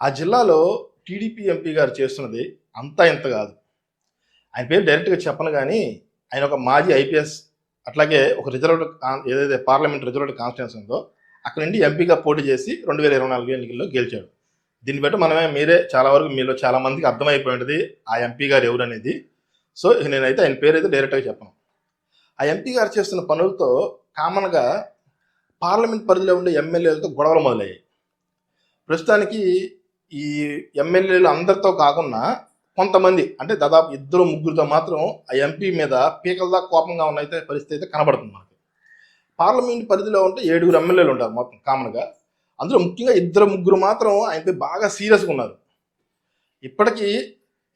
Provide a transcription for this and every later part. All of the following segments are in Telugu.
ఆ జిల్లాలో టీడీపీ ఎంపీ గారు చేస్తున్నది అంతా ఇంత కాదు. ఆయన పేరు డైరెక్ట్గా చెప్పను కానీ ఆయన ఒక మాజీ ఐపీఎస్ అట్లాగే ఒక రిజర్వ్డ్ ఏదైతే పార్లమెంట్ రిజర్వ్డ్ కాన్స్టిట్యూన్స్ ఉందో అక్కడ నుండి ఎంపీగా పోటీ చేసి రెండు వేల ఇరవై నాలుగు ఎన్నికల్లో గెలిచాడు. దీన్ని బట్టి మనమే మీరే చాలా వరకు మీలో చాలా మందికి అర్థమైపోయి ఉంటుంది ఆ ఎంపీ గారు ఎవరు అనేది. సో నేనైతే ఆయన పేరు అయితే డైరెక్ట్గా చెప్పను. ఆ ఎంపీ గారు చేస్తున్న పనులతో కామన్గా పార్లమెంట్ పరిధిలో ఉండే ఎమ్మెల్యేలతో గొడవలు మొదలయ్యాయి. ప్రస్తుతానికి ఈ ఎమ్మెల్యేలు అందరితో కాకుండా కొంతమంది అంటే దాదాపు ఇద్దరు ముగ్గురితో మాత్రం ఆ ఎంపీ మీద పీకల్దా కోపంగా ఉన్న అయితే పరిస్థితి అయితే కనబడుతుంది మనకి. పార్లమెంట్ పరిధిలో ఉంటే ఏడుగురు ఎమ్మెల్యేలు ఉంటారు మొత్తం కామన్గా అందులో ముఖ్యంగా ఇద్దరు ముగ్గురు మాత్రం ఆయనపై బాగా సీరియస్గా ఉన్నారు. ఇప్పటికీ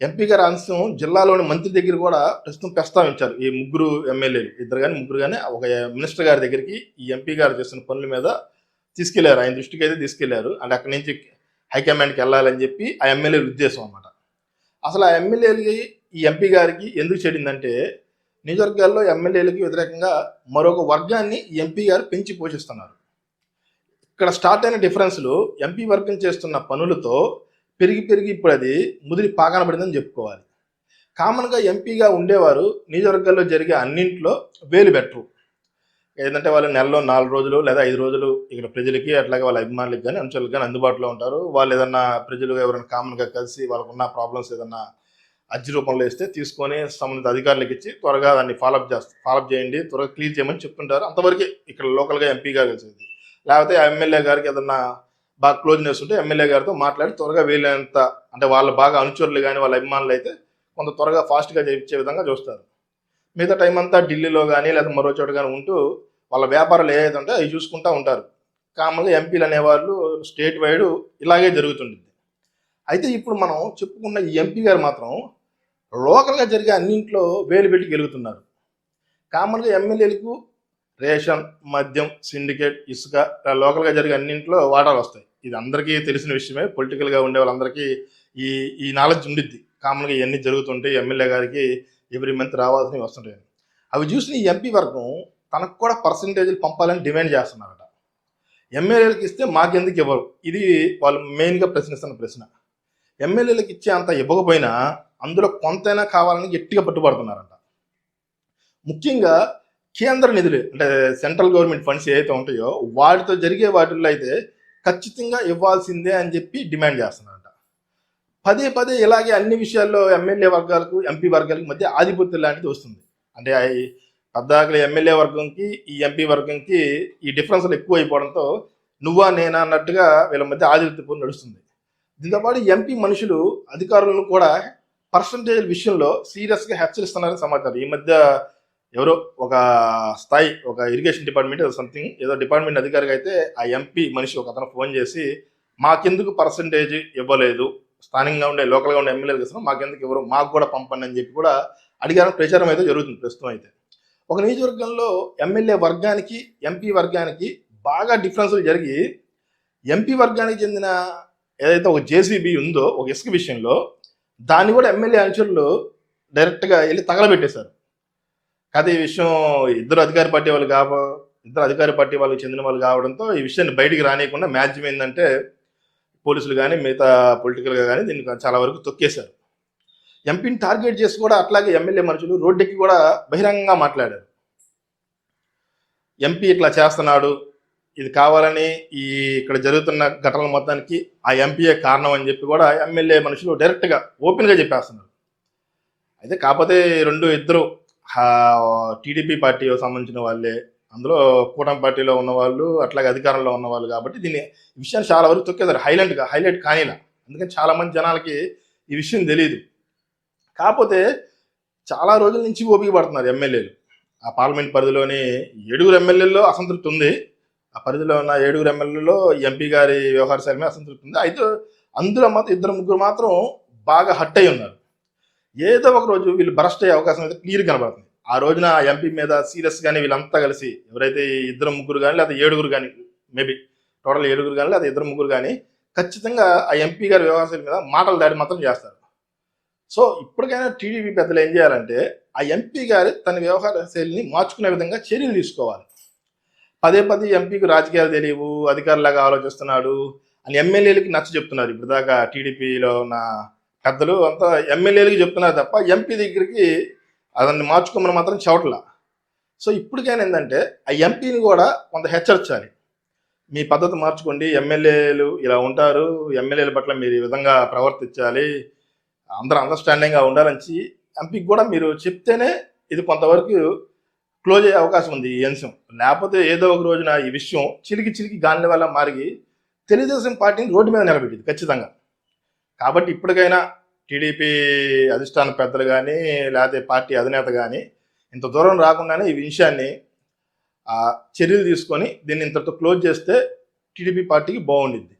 ఎంపీ గారి అంశం జిల్లాలోని మంత్రి దగ్గర కూడా ప్రస్తుతం ప్రస్తావించారు ఈ ముగ్గురు ఎమ్మెల్యేలు. ఇద్దరు కానీ ముగ్గురు కానీ ఒక మినిస్టర్ గారి దగ్గరికి ఈ ఎంపీ గారు చేస్తున్న పనుల మీద తీసుకెళ్ళారు. ఆయన దృష్టికి అయితే తీసుకెళ్ళారు. అంటే అక్కడి నుంచి హైకమాండ్కి వెళ్ళాలని చెప్పి ఆ ఎమ్మెల్యేల ఉద్దేశం అన్నమాట. అసలు ఆ ఎమ్మెల్యేలకి ఈ ఎంపీ గారికి ఎందుకు చెడిందంటే నియోజకవర్గాల్లో ఎమ్మెల్యేలకి వ్యతిరేకంగా మరొక వర్గాన్ని ఎంపీ గారు పెంచి పోషిస్తున్నారు. ఇక్కడ స్టార్ట్ అయిన డిఫరెన్స్లు ఎంపీ వర్గం చేస్తున్న పనులతో పెరిగి పెరిగి ఇప్పుడు అది ముదిరి పాగాన పడిందని చెప్పుకోవాలి. కామన్గా ఎంపీగా ఉండేవారు నియోజకవర్గాల్లో జరిగే అన్నింట్లో వేలు పెట్టరు. ఏంటంటే వాళ్ళు నెలలో నాలుగు రోజులు లేదా ఐదు రోజులు ఇక్కడ ప్రజలకి అట్లాగే వాళ్ళ అభిమానులకు కానీ అంశాలకు కానీ అందుబాటులో ఉంటారు. వాళ్ళు ఏదన్నా ప్రజలు ఎవరైనా కామన్గా కలిసి వాళ్ళకున్న ప్రాబ్లమ్స్ ఏదన్నా అర్జీ రూపంలో ఇస్తే తీసుకొని సంబంధిత అధికారులకు ఇచ్చి త్వరగా దాన్ని ఫాలోఅప్ చేస్తారు ఫాలోఅప్ చేయండి త్వరగా క్లియర్ చేయమని చెప్తుంటారు. అంతవరకు ఇక్కడ లోకల్గా ఎంపీగా కలిసేది. లేకపోతే ఆ ఎమ్మెల్యే గారికి ఏదన్నా బాగా క్లోజ్నెస్ ఉంటే ఎమ్మెల్యే గారితో మాట్లాడి త్వరగా వీలైనంత అంటే వాళ్ళు బాగా అనుచరులు కానీ వాళ్ళ అభిమానులు అయితే కొంత త్వరగా ఫాస్ట్గా చేయించే విధంగా చూస్తారు. మిగతా టైం అంతా ఢిల్లీలో కానీ లేదా మరో చోట కానీ ఉంటూ వాళ్ళ వ్యాపారాలు ఏదైతే ఉంటే అవి చూసుకుంటూ ఉంటారు. కామన్గా ఎంపీలు అనేవాళ్ళు స్టేట్ వైడ్ ఇలాగే జరుగుతుంటుంది. అయితే ఇప్పుడు మనం చెప్పుకున్న ఈ ఎంపీ గారు మాత్రం లోకల్గా జరిగే అన్నింట్లో వేలు పెట్టి గెలుగుతున్నారు. కామన్గా ఎమ్మెల్యేలకు రేషన్ మద్యం సిండికేట్ ఇసుక ఇలా లోకల్గా జరిగే అన్నింట్లో వాటాలు వస్తాయి. ఇది అందరికీ తెలిసిన విషయమే. పొలిటికల్గా ఉండే వాళ్ళందరికీ ఈ ఈ నాలెడ్జ్ ఉండిద్ది. కామన్గా ఇవన్నీ జరుగుతుంటే ఎమ్మెల్యే గారికి ఎవ్రీ మంత్ రావాల్సినవి వస్తుంటాయి. అవి చూసిన ఈ ఎంపీ వర్గం తనకు కూడా పర్సంటేజ్లు పంపాలని డిమాండ్ చేస్తున్నారట. ఎమ్మెల్యేలకు ఇస్తే మాకెందుకు ఇవ్వరు? ఇది వాళ్ళు మెయిన్గా ప్రశ్నిస్తున్న ప్రశ్న. ఎమ్మెల్యేలకు ఇచ్చే అంత ఇవ్వకపోయినా అందులో కొంతైనా కావాలని గట్టిగా పట్టుబడుతున్నారంట. ముఖ్యంగా కేంద్ర నిధులు అంటే సెంట్రల్ గవర్నమెంట్ ఫండ్స్ ఏవైతే ఉంటాయో వాటితో జరిగే వాటిల్లో అయితే ఖచ్చితంగా ఇవ్వాల్సిందే అని చెప్పి డిమాండ్ చేస్తున్నారు. పదే పదే ఇలాగే అన్ని విషయాల్లో ఎమ్మెల్యే వర్గాలకు ఎంపీ వర్గాలకు మధ్య ఆధిపత్యం లాంటిది వస్తుంది. అంటే ఆ- పద్దాకల ఎమ్మెల్యే వర్గంకి ఈ ఎంపీ వర్గంకి ఈ డిఫరెన్స్లు ఎక్కువ అయిపోవడంతో నువ్వా నేనా అన్నట్టుగా వీళ్ళ మధ్య ఆధిపత్యం నడుస్తుంది. దీంతోపాటు ఎంపీ మనుషులు అధికారులను కూడా పర్సంటేజ్ విషయంలో సీరియస్గా హెచ్చరిస్తున్నారని సమాచారం. ఈ మధ్య ఎవరో ఒక స్థాయి ఒక ఇరిగేషన్ డిపార్ట్మెంట్ సంథింగ్ ఏదో డిపార్ట్మెంట్ అధికారిగా అయితే ఆ ఎంపీ మనిషి ఒక అతను ఫోన్ చేసి మాకెందుకు పర్సంటేజ్ ఇవ్వలేదు? స్థానికంగా ఉండే లోకల్గా ఉండే ఎమ్మెల్యేలకు ఇస్తున్నాం మాకెందుకు ఎవరు? మాకు కూడా పంపండి అని చెప్పి కూడా అడిగారు. ప్రచారం అయితే జరుగుతుంది ప్రస్తుతం అయితే. ఒక నియోజకవర్గంలో ఎమ్మెల్యే వర్గానికి ఎంపీ వర్గానికి బాగా డిఫరెన్స్లు జరిగి ఎంపీ వర్గానికి చెందిన ఏదైతే ఒక జేసీబీ ఉందో ఒక ఇసుక విషయంలో దాన్ని కూడా ఎమ్మెల్యే అనుచరులు డైరెక్ట్గా వెళ్ళి తగలబెట్టేశారు. కాదు ఈ విషయం ఇద్దరు అధికార పార్టీ వాళ్ళు కావ ఇద్దరు అధికార పార్టీ వాళ్ళకి చెందిన వాళ్ళు కావడంతో ఈ విషయాన్ని బయటికి రానియకుండా మ్యాచ్ ఏంటంటే పోలీసులు కానీ మిగతా పొలిటికల్గా కానీ దీన్ని చాలా వరకు తొక్కేశారు. ఎంపీని టార్గెట్ చేసి కూడా అట్లాగే ఎమ్మెల్యే మనుషులు రోడ్డెక్కి కూడా బహిరంగంగా మాట్లాడారు. ఎంపీ ఇట్లా చేస్తున్నాడు ఇది కావాలని ఈ ఇక్కడ జరుగుతున్న ఘటనల మొత్తానికి ఆ ఎంపీఏ కారణం అని చెప్పి కూడా ఎమ్మెల్యే మనుషులు డైరెక్ట్గా ఓపెన్గా చెప్పేస్తున్నారు. అయితే కాకపోతే రెండు ఇద్దరు టీడీపీ పార్టీ సంబంధించిన వాళ్ళే అందులో కూటమి పార్టీలో ఉన్నవాళ్ళు అట్లాగే అధికారంలో ఉన్నవాళ్ళు కాబట్టి దీన్ని విషయాన్ని చాలా వరకు తొక్కేశారు. హైలైట్గా హైలైట్ కానీలా. అందుకని చాలామంది జనాలకి ఈ విషయం తెలియదు కాకపోతే చాలా రోజుల నుంచి ఓపిక పడుతున్నారు ఎమ్మెల్యేలు. ఆ పార్లమెంట్ పరిధిలోని ఏడుగురు ఎమ్మెల్యేల్లో అసంతృప్తి ఉంది. ఆ పరిధిలో ఉన్న ఏడుగురు ఎమ్మెల్యేలో ఎంపీ గారి వ్యవహార శైలి అసంతృప్తి ఉంది. అయితే అందులో మాత్రం ఇద్దరు ముగ్గురు మాత్రం బాగా హట్ అయి ఉన్నారు. ఏదో ఒక రోజు వీళ్ళు బరస్ట్ అయ్యే అవకాశం అయితే క్లియర్ కనబడుతుంది. ఆ రోజున ఆ ఎంపీ మీద సీరియస్ కానీ వీళ్ళంతా కలిసి ఎవరైతే ఇద్దరు ముగ్గురు కానీ లేదా ఏడుగురు కానీ మేబీ టోటల్ ఏడుగురు కానీ లేదా ఇద్దరు ముగ్గురు కానీ ఖచ్చితంగా ఆ ఎంపీ గారి వ్యవహార శైలి మీద మాటలు దాడి మాత్రం చేస్తారు. సో ఇప్పటికైనా టీడీపీ పెద్దలు ఏం చేయాలంటే ఆ ఎంపీ గారి తన వ్యవహార శైలిని మార్చుకునే విధంగా చర్యలు తీసుకోవాలి. పదే పదే ఎంపీకి రాజకీయాలు తెలియవు అధికారులాగా ఆలోచిస్తున్నాడు అని ఎమ్మెల్యేలకి నచ్చ చెప్తున్నారు. ఇప్పుడు దాకా టీడీపీలో ఉన్న పెద్దలు అంతా ఎమ్మెల్యేలకి చెప్తున్నారు తప్ప ఎంపీ దగ్గరికి అదన్నీ మార్చుకోమని మాత్రం చెవట్లా. సో ఇప్పటికైనా ఏంటంటే ఆ ఎంపీని కూడా కొంత హెచ్చరించాలి. మీ పద్ధతి మార్చుకోండి ఎమ్మెల్యేలు ఇలా ఉంటారు ఎమ్మెల్యేల పట్ల మీరు ఈ విధంగా ప్రవర్తించాలి అందరూ అండర్స్టాండింగ్గా ఉండాలని ఎంపీకి కూడా మీరు చెప్తేనే ఇది కొంతవరకు క్లోజ్ అయ్యే అవకాశం ఉంది ఈ అంశం. లేకపోతే ఏదో ఒక రోజున ఈ విషయం చిలికి చిలికి గాలి వల్ల మారి తెలుగుదేశం పార్టీని రోడ్డు మీద నిలబెట్టింది ఖచ్చితంగా. కాబట్టి ఇప్పటికైనా టీడీపీ అధిష్టాన పెద్దలు కానీ లేకపోతే పార్టీ అధినేత కానీ ఇంత దూరం రాకుండానే ఈ విషయాన్ని ఆ, చర్యలు తీసుకొని దీన్ని ఇంతటితో క్లోజ్ చేస్తే టీడీపీ పార్టీకి బాగుండిద్ది.